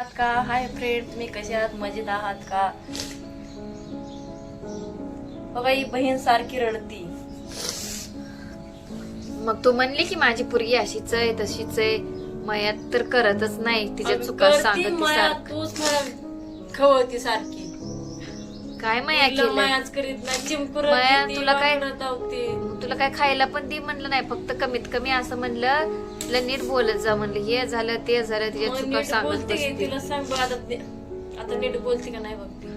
आहात का? Hi friend तुम्ही कसे आहात? मजेत आहात का? बघा ही बहीण सारखी रडती. मग तू म्हणली की माझी पुरगी अशीच आहे तशीच आहे. मयात तर करतच नाही तिच्या चुका करती सांगत माया, सारखं. तूच मला खवळती सारखी. काय मया तुला केलं मायाच करीत नाही चिमकुर माया, तुला काय- मग तुला काय खायला पण दे म्हणलं नाही फक्त कमीत कमी असं म्हणलं तुला नीट बोलत जा म्हणलं हे झालं ते झालं तिच्या चुका सांगत बसते. तिला सांग बघ आता ते- आता नीट बोलते का नाही बघते.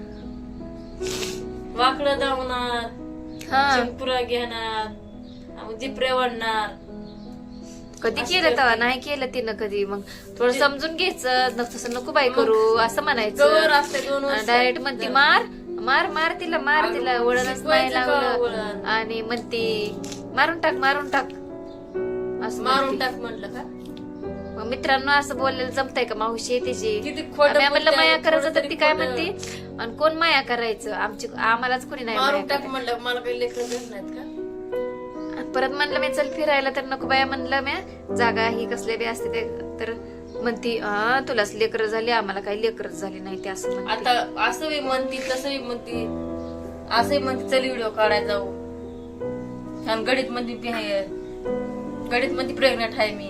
वाकडं धावणार हा. घेणार जिपरे वाढणार कधी असं केलं तेव्हा करते. नाही केलं तिनं कधी. मग थोडं समजून घ्यायचं न- तसं नको बाई करू असं म्हणायचं. असते दोन वर्ष. डायरेक्ट म्हणती मार मार मार तिला मार तिला वळणच नाही शिकवायचं का लावलं. वळण? आणि म्हणती मारून टाक मारून टाक. असं मारून म्हणती. टाक म्हणलं का? मग मित्रांनो असं बोललेलं जमतंय का? मावशी आहे तिची. किती खोटं आम्ही म्हणलं बोलते, माया करायचं तर ती काय खोटं. म्हणते? आणि कोण माया करायचं? आमची आम्हालाच कोणी नाही मारून माया टाक करायचं. म्हणलं मला काही लेकर देत नाहीत का? परत म्हणलं मी चल फिरायला तर नको बाया म्हणलं मी जागा ही कसले बी असते ते तर म्हणती हा तुलाच लेकर झाली आम्हाला काही लेकरच झाली नाही ते असं म्हणते. आता असं बी म्हणती तसं बी म्हणती. असंही म्हणती चल व्हिडिओ काढायला जाऊ. आणि गडीत म्हणती मी आहे म्हणती प्रेग्नेंट आहे मी?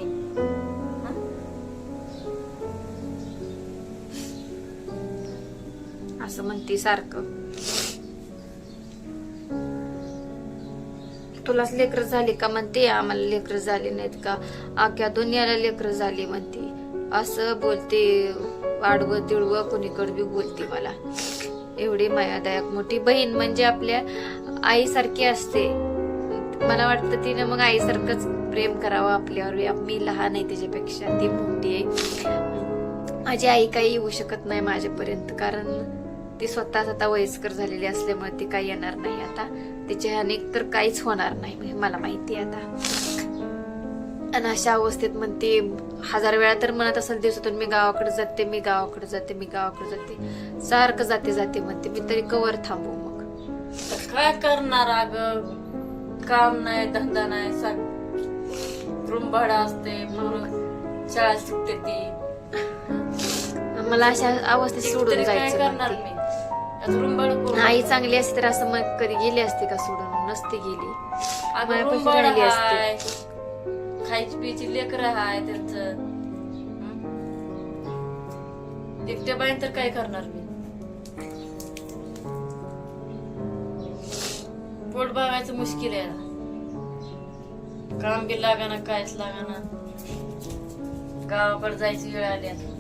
असं म्हणती सारखं. तुलाच लेकर झाली का? म्हणते आम्हाला लेकर झाली नाहीत का? अख्या दुनियाला लेकर झाली म्हणते. असं बोलते वाडवं तिळवं कुणीकडे बी बोलते मला. एवढी मायादायक मोठी बहीण म्हणजे आपल्या आईसारखी असते. मला वाटतं तिने मग आईसारखंच प्रेम करावं आपल्यावर. मी लहान आहे तिच्यापेक्षा ती मोठी आहे. माझी आई काही येऊ शकत नाही माझ्यापर्यंत कारण ती स्वतः स्वतः वयस्कर झालेली असल्यामुळे ती काही येणार नाही आता. तिच्या अनेक तर काहीच होणार नाही मला माहिती आहे आता. आणि अशा अवस्थेत म्हणते हजार वेळा तर म्हणत असेल दिवसातून मी गावाकडे जाते मी गावाकडे जाते मी गावाकडे जाते. सारखं जाते जाते म्हणते मी तरी कवर थांबू मग. काय करणार अग? काम नाही धंदा नाही असते शाळा शिकते ती. मला अशा अवस्थेत सोडून जायचं आई चांगली असते तर असं मग कधी गेली असते का सोडून? नसते गेली. असते. हाय खायची पियची लेकर हाय त्यांचं एकट्या बाईन तर काय करणार मी? पोट बघायचं मुश्किल आहे काम बी लागाना कायच लागाना. गावाकडे जायची वेळ आली आता.